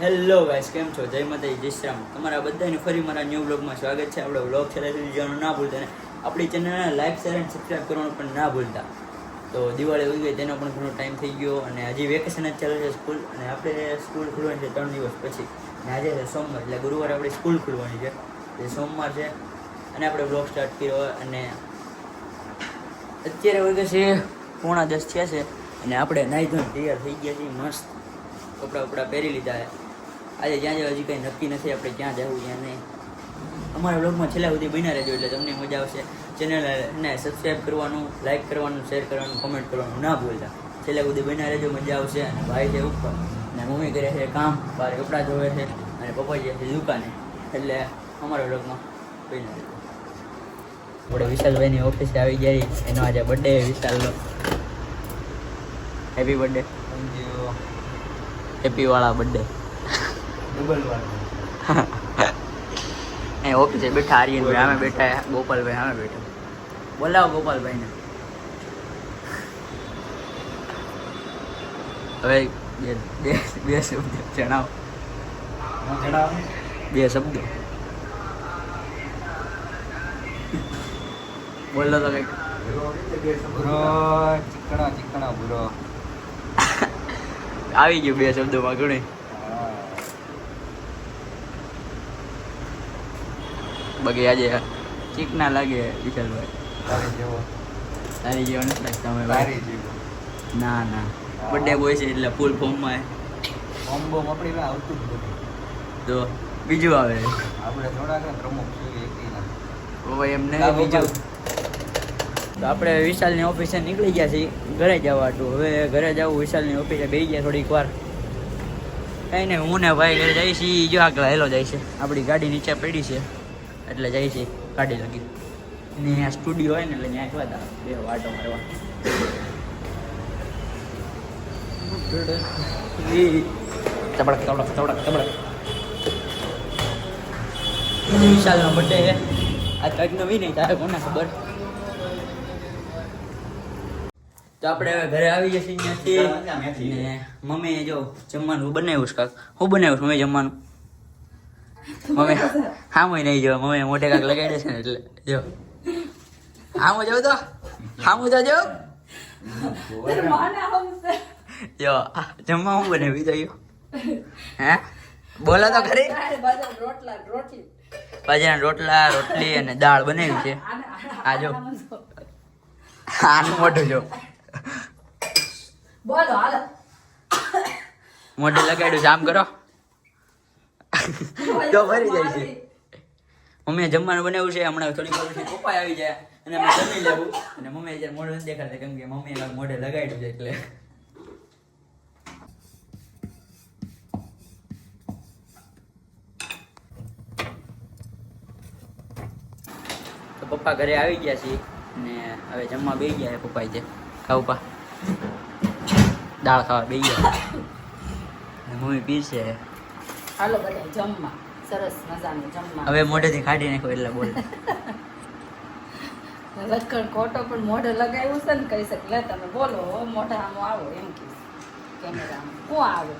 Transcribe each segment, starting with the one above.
Hello guys કેમ છો? જય માતાજી, જય તમારા બધાને ફરી મારા ન્યૂ બ્લોગમાં સ્વાગત છે. આપણે બ્લોગ છેલ્લે સુધી જોવાનું ના ભૂલતા અને આપણી ચેનલને લાઈક શેર અને સબસ્ક્રાઈબ કરવાનું પણ ના ભૂલતા. તો દિવાળી ઉઈ ગઈ તેનો પણ ઘણો ટાઈમ થઈ ગયો અને હજી વેકેશન જ ચાલે છે સ્કૂલ અને આપણે સ્કૂલ ખુલવાની છે ત્રણ દિવસ પછી. અને આજે છે સોમવાર, એટલે ગુરુવારે આપણે સ્કૂલ ખુલવાની છે. એ સોમવાર છે અને આપણે બ્લોગ સ્ટાર્ટ કર્યો અને અત્યારે વાગે છે પોણા દસ થયા છે અને આપણે નાઈ ધોઈને તૈયાર થઈ ગયા છીએ, મસ્ત કપડાં બપડા પહેરી લીધા છે. આજે જ્યાં જ્યાં હજી કંઈ નક્કી નથી આપણે ક્યાં જવું ક્યાં નહીં. અમારા બ્લોગમાં છેલ્લા સુધી બન્યા રહેજો એટલે તમને મજા આવશે. ચેનલને સબસ્ક્રાઈબ કરવાનું લાઇક કરવાનું શેર કરવાનું કમેન્ટ કરવાનું ના ભૂલતા. છેલ્લા સુધી બન્યા રહેજો મજા આવશે. અને ભાઈ છે ઉપર. અને મમ્મી કરે છે કામ બહાર કપડાં ધોવે છે. અને પપ્પા જાય છે દુકાને. એટલે અમારા બ્લોગમાં બન્યા રહેજો. આપણે વિશાલભાઈની ઓફિસે આવી ગયા એનો આજે બર્થડે વિશાલનો. હેપી બર્થડે હેપી વાળા બર્થડે એ ઓફિસે બેઠા આર્યનભાઈ અમે બેઠા ગોપાલભાઈ અમે બેઠા. બોલાવો ગોપાલભાઈને. હવે બે બે બે શબ્દ જણાવો. બે શબ્દો. બોલો તો કંઈક. આવી ગયું બે શબ્દોમાં ઘણી. બાકી આજે ચીક ના લાગે વિશાલભાઈ. તારી જેવો. તારી જેવો નથી લાગતા અમે તારી જેવો. ના ના. બર્થડે બોય છે એટલે ફૂલ ફોર્મમાં બોમ આપણી આવતું જ નથી. તો બીજું આવે. આપણે થોડાક પ્રમુખ છીએ એમને બીજું. તો આપણે વિશાલની ઓફિસે નીકળી ગયા છીએ. ઘરે જવા હતું હવે ઘરે જવું વિશાલની ઓફિસે બેસી ગયા થોડીક વાર. કઈ નહીં હું ને ભાઈ ઘરે જઈશ જો આગળ હેલો જાય છે. આપણી ગાડી નીચે પડી છે. એટલે જાય છે ગાડી લગી ને આ સ્ટુડિયો હોય ને એટલે ત્યાં આવ્યા હતા બે વાટો મારવા. તબડક તબડક તબડક તબડક વિશાલનો બર્થડે છે. આ કંઈક નવી નહીં તારે કોને ખબર? તો આપણે હવે ઘરે આવી જશે અહીંયાથી. ને મમ્મીએ જો જમવાનું બનાવ્યું છે કાક હું બનાવ્યું છું મમ્મી જમવાનું. મમ્મી. હા હું નહીં જો મમ્મી મોઢે કાક લગાડે છે ને એટલે જો. હામો હું તો? હામુ તો જો જમવા હું બનાવી દઉં હે? બોલા તો ખરી. બાજરાના રોટલા રોટલી અને દાળ બનાવી છે. આ જો. આનું મોઢું જો. બોલો હાલો. મોઢે લગાડ્યું છે. આમ કરો. જો ફરી જાય છે. મમ્મીએ જમવાનું બનાવ્યું છે, હમણાં થોડી વાર પપ્પા આવી જાય અને અમે જમી લેવું. અને મમ્મી અત્યારે મોઢે નથી દેખાડતા, કેમ કે મમ્મીએ મોઢે લગાડ્યું છે એટલે. તો પપ્પા ઘરે આવી ગયા છે ને હવે જમવા બેસી ગયા છે પપ્પા જે. ખાવ પા. દાળ ખાવા બેસી ગયા મમ્મી પીરશે હાલો બધા જમવા. સરસ મજાનું જમવા હવે મોઢેથી કાઢી નાખો એટલે બોલ. લટકણ ખોટો પણ મોઢે લગાવ્યું છે ને કહી શકે લે તમે બોલો હો મોઢા આમ આવો એમ કહીશ કેમેરામાં. હું આવો?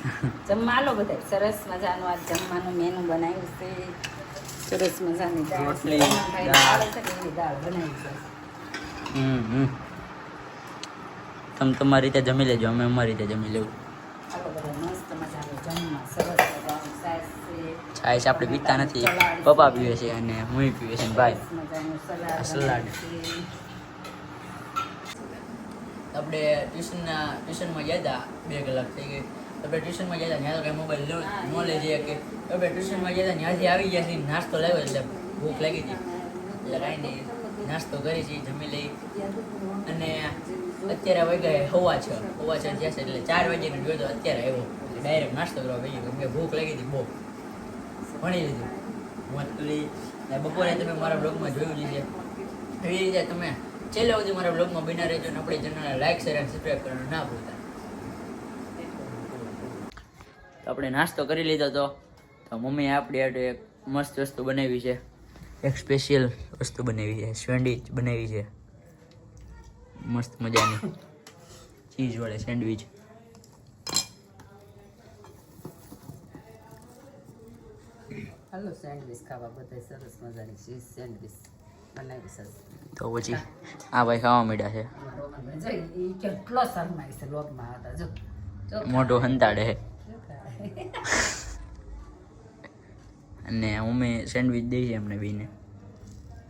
જમવા આલો બધા સરસ મજાનું આ જમવાનું મેનુ બનાવ્યું છે. સરસ મજાની દાળ છે. દાળ. બનાવી છે. હમ તમે તમારી રીતે જમી લેજો અમે અમારી રીતે જમી લેવું. હાલો બધા મસ્ત મજાનું જમવા સરસ મજાનું. છાશ આપણે પીતા નથી, પપ્પા પીવે છે અને મમ્મી પીવે છે ભાઈ. સલાડ. આપણે ટ્યુશનના, ટ્યુશનમાં ગયા હતા, બે કલાક થઈ ગઈ. આપણે ટ્યુશનમાં ગયા હતા, ત્યાં તો કંઈ મોબાઈલ ન લઈ જઈએ કે આપણે ટ્યુશનમાં ગયા હતા, ત્યાંથી આવી ગયા છીએ, નાસ્તો લાવ્યો એટલે ભૂખ લાગી હતી. એટલે કાંઈ નહીં, નાસ્તો કરી છે જમી લઈ. અને અત્યારે વાગી ગયા હવા છ હવા છ થયા છે, એટલે ચાર વાગ્યાનો જોયો તો અત્યારે આવ્યો. ડાયરેક્ટ નાસ્તો કરવા ગઈ કેમ કે ભૂખ લાગી હતી બહુ. ભણી લીધું. મોજ કરી બપોરે તમે મારા બ્લોગમાં જોયું જ છે એવી રીતે તમે છેલ્લે સુધી મારા બ્લોગમાં બિના રહેજો અને આપણી ચેનલને લાઈક શેર અને સબસ્ક્રાઈબ કરવાનું ના ભૂલતા. આપણે નાસ્તો કરી લીધો તો. તો મમ્મીએ આપણી આટલું એક મસ્ત વસ્તુ બનાવી છે. એક સ્પેશિયલ વસ્તુ બનાવી છે. સેન્ડવિચ બનાવી છે. મસ્ત મજાની. ચીઝ વાળી સેન્ડવિચ હાલો સેન્ડવિચ ખાવા બધા સરસ મજાની ચીઝ સેન્ડવિચ બનાવી સરસ તો પછી આ ભાઈ ખાવા માંડ્યા છે? અમારો રોહનભાઈ કેટલો શરમાય છે લોકમાં હતા જો મોટો હંતાડે. જો. અને અમે સેન્ડવિચ દઈએ અમને બીને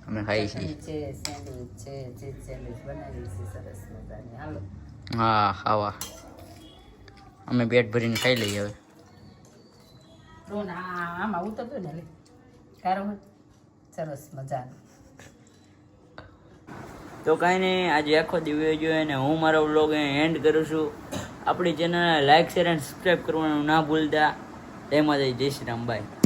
અમે ખાઈએ છીએ. સેન્ડવિચ છે ચીઝ સેન્ડવીચ બનાવી છે સરસ મજાની. હાલો. હા ખાવા. અમે પેટ ભરીને ખાઈ લઈએ હવે. રોહન આમ આમાં ઉતરતો ને લે. કારો સરસ મજા તો કાંઈ નહીં, આજે આખો દિવસ જોઈએ અને હું મારો વ્લોગ એન્ડ કરું છું. આપણી ચેનલને લાઇક શેર એન્ડ સબસ્ક્રાઈબ કરવાનું ના ભૂલતા. તેમાં જય શ્રી રામ બાય